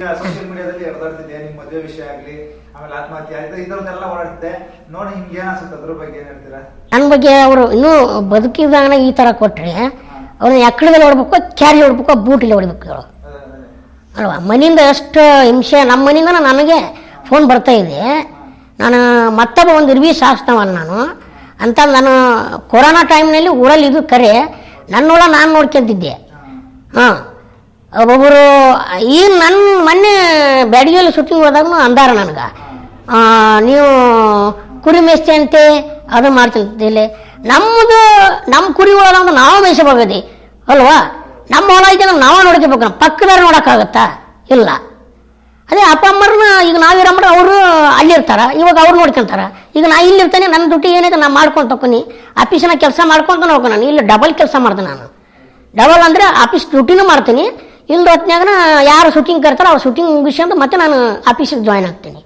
Social ಮೀಡಿಯಾದಲ್ಲಿ ಹೊರದಾಡ್ತಿದ್ದೆ ನಿಮ್ ಮದುವೆ ವಿಷಯ ಆಗ್ಲಿ ಆಮೇಲೆ ಆತ್ಮಹತ್ಯೆ ಆಯ್ತು ಇದರದ್ದೆಲ್ಲ ಓಡಾಡ್ತಿದ್ದೆ. ನೋಡಿ ನಿಮ್ಗೆ ಏನ್ ಅನ್ಸುತ್ತೆ? ಅದ್ರ ಬಗ್ಗೆ ಏನ್ ಹೇಳ್ತೀರಾ? ನನ್ನ ಬಗ್ಗೆ ಅವರು ಇನ್ನೂ ಬದುಕಿದಾಗ ಈ ಥರ ಕೊಟ್ಟರೆ ಅವ್ರನ್ನ ಎಕ್ಕಡದಲ್ಲಿ ಹೊಡ್ಬೇಕು ಕ್ಯಾರಿ ಹೊಡ್ಬೇಕು ಬೂಟಲ್ಲಿ ಹೊಡಿಬೇಕು ಅದೇ, ಅದೇ. ಅಲ್ವಾ? ಮನೆಯಿಂದ ಎಷ್ಟು ಹಿಂಸೆ ನಮ್ಮ ಮನೆಯಿಂದ ನನಗೆ ಫೋನ್ ಬರ್ತಾ ಇದೆ. ನಾನು ಮತ್ತೊಬ್ಬ ಒಂದು ಇರ್ವಿ ಸಾಗಿಸ್ತವಲ್ಲ ನಾನು. ಅಂತ ನಾನು ಕೊರೋನಾ ಟೈಮ್ನಲ್ಲಿ ಊರಲ್ಲಿ ಇದು ಕರೆ ನನ್ನೊಳ ನಾನು ನೋಡ್ಕೊಂತಿದ್ದೆ. ಹಾಂ. ಒಬ್ಬೊಬ್ಬರು ಈಗ ನನ್ನ ಮೊನ್ನೆ ಬ್ಯಾಡಿಗೆಯಲ್ಲಿ ಶೂಟಿಂಗ್ ಹೋದಾಗೂ ಅಂದಾರ ನನಗೆ. ನೀವು ಕುರಿ ಮೇಯ್ಸ್ತೆ ಅಂತೆ, ಅದು ಮಾಡ್ತಿದ್ದಿಲ್ಲ. ನಮ್ಮದು ನಮ್ಮ ಕುರಿ ಒಳಗೆ ನಾವು ಮೇಯಿಸಬಹುದಿ? ಅಲ್ವಾ? ನಮ್ಮ ಹೊಲ ಐತೆ ನಾವು ನಾವೇ ನೋಡ್ಕೋಬೇಕು ನಮ್ಮ ಪಕ್ಕದವ್ರು ನೋಡೋಕ್ಕಾಗತ್ತಾ? ಇಲ್ಲ. ಅದೇ ಅಪ್ಪ ಅಮ್ಮರನ್ನ ಈಗ ನಾವಿರಮ್ರ ಅವರು ಅಲ್ಲಿರ್ತಾರೆ, ಇವಾಗ ಅವ್ರು ನೋಡ್ಕೊಂತಾರೆ. ಈಗ ನಾ ಇಲ್ಲಿರ್ತಾನೆ ನನ್ನ ದುಡ್ಡು ಏನೈತೆ ನಾನು ಮಾಡ್ಕೊಂಡು ತಕೊನಿ ಆಫೀಸಿನ ಕೆಲಸ ಮಾಡ್ಕೊಂತಾನೆ ಹೋಗ ನಾನು, ಇಲ್ಲಿ ಡಬಲ್ ಕೆಲಸ ಮಾಡ್ತೀನಿ ನಾನು. ಡಬಲ್ ಅಂದರೆ ಆಫೀಸ್ ಡ್ಯೂಟಿನೂ ಮಾಡ್ತೀನಿ ಇಲ್ದ ಹೊತ್ನ್ಯಾಗ ಯಾರು ಶೂಟಿಂಗ್ ಕರ್ತಾರೋ ಅವ್ರು ಶೂಟಿಂಗ್ ಮುಗಿಸ್ಕೊಂಡು ಮತ್ತೆ ನಾನು ಆಫೀಸಿಗೆ ಜಾಯ್ನ್ ಆಗ್ತೀನಿ?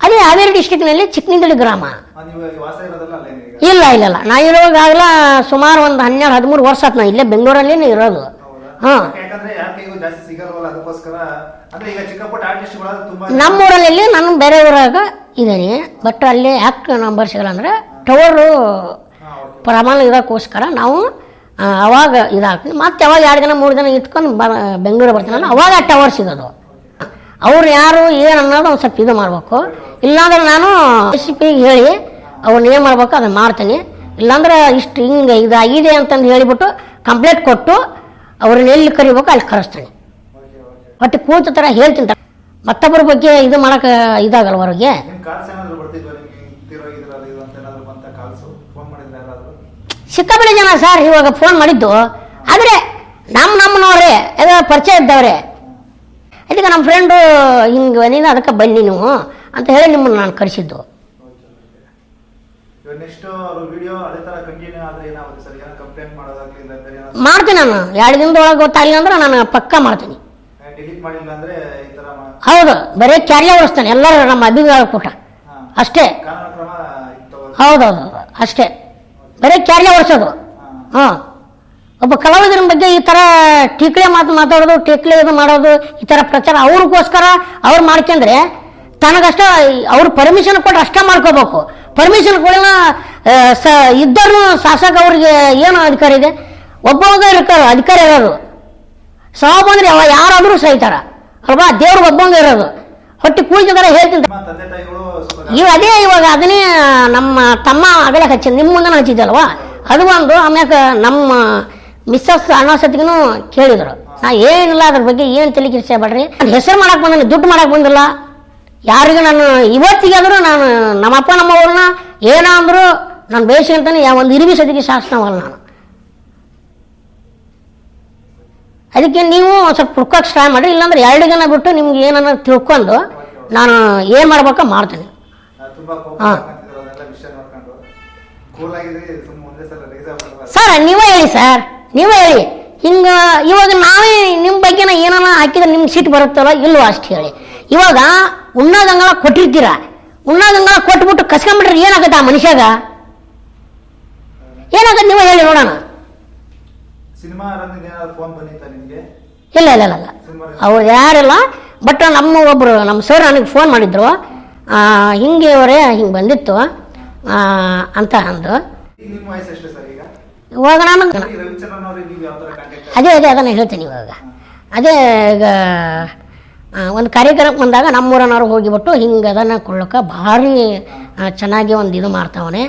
ಅದೇ ಹಾವೇರಿ ಡಿಸ್ಟಿಕ್ನಲ್ಲಿ ಚಿಕ್ಕನಿಂದಳಿ ಗ್ರಾಮ. ಇಲ್ಲ ಇಲ್ಲ ಇಲ್ಲ. ನಾ ಇರೋವಾಗಲ ಸುಮಾರು ಒಂದು ಹನ್ನೆರಡು ಹದಿಮೂರು ವರ್ಷ ಆಯ್ತು ನಾ ಇಲ್ಲೇ ಬೆಂಗಳೂರಲ್ಲಿ ಇರೋದು. ಹಾಂ. ನಮ್ಮೂರಲ್ಲಿ ನಾನು ಬೇರೆ ಊರಾಗ ಇದ್ದೀನಿ. ಬಟ್ ಅಲ್ಲಿ ಯಾಕೆ ನಂಬರ್ ಸಿಗಲ್ಲ ಅಂದರೆ ಟವರು ಪ್ರಮಾಣ ಇರೋಕ್ಕೋಸ್ಕರ ನಾವು ಅವಾಗ ಇದಾಗ್ತದೆ. ಮತ್ತೆ ಅವಾಗ ಎರಡು ದಿನ, ಮೂರು ದಿನ ಇಟ್ಕೊಂಡು ಬ ಬೆಂಗಳೂರು ಬರ್ತಾನಲ್ಲ ಅವಾಗ ಟವರ್ ಸಿಗೋದು. ಅವ್ರು ಯಾರು ಏನು ಅನ್ನೋದು ಒಂದು ಸ್ವಲ್ಪ ಇದು ಮಾಡಬೇಕು. ಇಲ್ಲಾಂದ್ರೆ ನಾನು ರೆಸಿಪಿಗೆ ಹೇಳಿ ಅವ್ರನ್ನ ಏನು ಮಾಡ್ಬೇಕು ಅದನ್ನು ಮಾಡ್ತೀನಿ. ಇಲ್ಲಾಂದ್ರೆ ಇಷ್ಟು ಹಿಂಗೆ ಇದಾಗಿದೆ ಅಂತಂದು ಹೇಳಿಬಿಟ್ಟು ಕಂಪ್ಲೇಂಟ್ ಕೊಟ್ಟು ಅವ್ರನ್ನ ಎಲ್ಲಿ ಕರಿಬೇಕು ಅಲ್ಲಿ ಕರೆಸ್ತೀನಿ. ಒಟ್ಟು ಕೂತ ಥರ ಹೇಳ್ತೀನಿ ಮತ್ತೊಬ್ಬರ ಬಗ್ಗೆ ಇದು ಮಾಡೋಕೆ ಇದಾಗಲ್ಲ ಅವ್ರಿಗೆ ನಿಮ್ ಕಾಲ್ಸ್ ಏನಾದ್ರು ಬರ್ತಿದ್ವಾ ನಿಮ್ಗೆ ತಿರೋ ಇದ್ರಲ್ಲಿ ಇದು ಅಂತ ಏನಾದ್ರು ಬಂತ ಕಾಲ್ಸು ಫೋನ್ ಮಾಡಿದ್ರೆ ಯಾರಾದ್ರು ಸಿಕ್ಕಾಪಟ್ಟೆ ಜನ ಸರ್ ಇವಾಗ ಫೋನ್ ಮಾಡಿದ್ದು. ಆದರೆ ನಮ್ಮ ನಮ್ಮನವ್ರೆ ಎಲ್ಲ ಪರಿಚಯ ಇದ್ದವ್ರೆ. ಅದಕ್ಕೆ ನಮ್ಮ ಫ್ರೆಂಡು ಹಿಂಗೆ ಬಂದಿದ್ದು ಅದಕ್ಕೆ ಬನ್ನಿ ನೀವು ಅಂತ ಹೇಳಿ ನಿಮ್ಮನ್ನು ನಾನು ಕರೆಸಿದ್ದು. ಮಾಡ್ತೀನಿ ನಾನು. ಎರಡು ದಿನದೊಳಗೆ ಗೊತ್ತಾಗಲಿಲ್ಲ ಅಂದ್ರೆ ನಾನು ಪಕ್ಕ ಮಾಡ್ತೀನಿ. ಹೌದು. ಬರೀ ಕ್ಯಾರಿಯ ಓಡಿಸ್ತಾನೆ. ಎಲ್ಲರೂ ನಮ್ಮ ಅಭಿಪ್ರಾಯ ಕೊಟ್ಟ ಅಷ್ಟೇ. ಹೌದೌದು. ಅಷ್ಟೇ. ಬರೀ ಕ್ಯಾರಿಗೆ ಓಡಿಸೋದು. ಹಾ. ಒಬ್ಬ ಕಲಾವಿದರ ಬಗ್ಗೆ ಈ ಥರ ಟೀಕ್ಲೆ ಮಾತು ಮಾತಾಡೋದು ಟೀಕ್ಲೆ ಇದು ಮಾಡೋದು ಈ ಥರ ಪ್ರಚಾರ ಅವ್ರಿಗೋಸ್ಕರ ಅವ್ರು ಮಾಡ್ಕೊಂಡ್ರೆ ತನಗಷ್ಟೇ ಅವ್ರು ಪರ್ಮಿಷನ್ ಕೊಟ್ಟು ಅಷ್ಟೇ ಮಾಡ್ಕೋಬೇಕು. ಪರ್ಮಿಷನ್ ಕೊಡೋಣ ಸ ಇದ್ದರೂ ಶಾಸಕ ಅವ್ರಿಗೆ ಏನು ಅಧಿಕಾರ ಇದೆ? ಒಬ್ಬವಾಗ ಇರ್ಕೋ ಅಧಿಕಾರ ಇರೋದು. ಸಾವು ಅಂದರೆ ಅವ ಯಾರಾದರೂ ಸಹಿತಾರ. ಅಲ್ವಾ? ದೇವ್ರಿಗೆ ಒಬ್ಬಂಗ ಇರೋದು. ಹೊಟ್ಟೆ ಕೂಳಿದಾರ ಹೇಳ್ತೀನಿ ಇವ ಅದೇ ಇವಾಗ ಅದನ್ನೇ ನಮ್ಮ ತಮ್ಮ ಆಗಲೇ ಹಚ್ಚಿ, ನಿಮ್ಮ ಮುಂದೆ ಹಚ್ಚಿದ್ದಲ್ವಾ? ಅದು ಒಂದು, ಆಮ್ಯಾಕ ನಮ್ಮ ಮಿಸ್ಸಸ್ ಅನ್ನೋಸತಿಗೂ ಕೇಳಿದ್ರು. ನಾ ಏನಿಲ್ಲ ಅದ್ರ ಬಗ್ಗೆ ಏನು ತಲೆ ನಾನು ಹೆಸರು ಮಾಡಕ್ಕೆ ಬಂದಿಲ್ಲ, ದುಡ್ಡು ಮಾಡಕ್ಕೆ ಬಂದಿಲ್ಲ. ಯಾರಿಗೂ ನಾನು ಇವತ್ತಿಗಾದ್ರೂ ನಾನು, ನಮ್ಮಪ್ಪ ನಮ್ಮವ್ರನ್ನ ಏನೋ ಅಂದರೂ ನಾನು ಬೇಸಿ ಅಂತಾನೆ ಯಾವ ಒಂದು ಇರುವಿ ಸತಿಗೆ ಶಾಸನವಲ್ಲ ನಾನು. ಅದಕ್ಕೆ ನೀವು ಸ್ವಲ್ಪ ಹುಡ್ಕೋಕೆ ಟ್ರೈ ಮಾಡಿರಿ, ಇಲ್ಲಾಂದ್ರೆ ಎರಡು ಜನ ಬಿಟ್ಟು ನಿಮ್ಗೆ ಏನನ್ನ ತಿಳ್ಕೊಂಡು ನಾನು ಏನು ಮಾಡ್ಬೇಕೋ ಮಾಡ್ತೀನಿ. ಸರ್ ನೀವೇ ಹೇಳಿ ಸರ್ ನೀವೇ ಹೇಳಿ. ಹಿಂಗ ಇವಾಗ ನಾವೇ ನಿಮ್ಮ ಬಗ್ಗೆ ಏನಾರ ಹಾಕಿದ್ರೆ ನಿಮ್ಗೆ ಸೀಟ್ ಬರುತ್ತಲ್ಲ ಇಲ್ವೋ ಅಷ್ಟು ಹೇಳಿ. ಇವಾಗ ಉಣ್ಣಾದಂಗಳ ಕೊಟ್ಟಿರ್ತೀರ? ಉಣ್ಣಾದಂಗಳ ಕೊಟ್ಬಿಟ್ಟು ಕಸ್ಕೊಂಬಿಟ್ರೆ ಏನಾಗುತ್ತೆ ಆ ಮನುಷ್ಯಾಗ? ಏನಾಗತ್ತೆ ನೀವೇ ಹೇಳಿ ನೋಡೋಣ. ಇಲ್ಲ ಇಲ್ಲ ಇಲ್ಲ ಇಲ್ಲ. ಅವ್ರು ಯಾರಿಲ್ಲ ಬಟ್ ನಮ್ಮ ಒಬ್ಬರು ನಮ್ಮ ಸರ್ ನನಗೆ ಫೋನ್ ಮಾಡಿದ್ರು. ಹಿಂಗೆ ಅವರೇ ಹಿಂಗೆ ಬಂದಿತ್ತು. ಅಂತ ಅಂದು. ಇವಾಗ ನಾನು ಅದೇ ಅದೇ ಅದನ್ನು ಹೇಳ್ತೀನಿ ಇವಾಗ. ಅದೇ ಈಗ ಒಂದು ಕಾರ್ಯಕ್ರಮಕ್ಕೆ ಬಂದಾಗ ನಮ್ಮೂರನವ್ರು ಹೋಗಿಬಿಟ್ಟು ಹಿಂಗೆ ಅದನ್ನು ಕೊಳ್ಳೋಕೆ ಭಾರಿ ಚೆನ್ನಾಗಿ ಒಂದು ಇದು ಮಾಡ್ತಾವನೆ.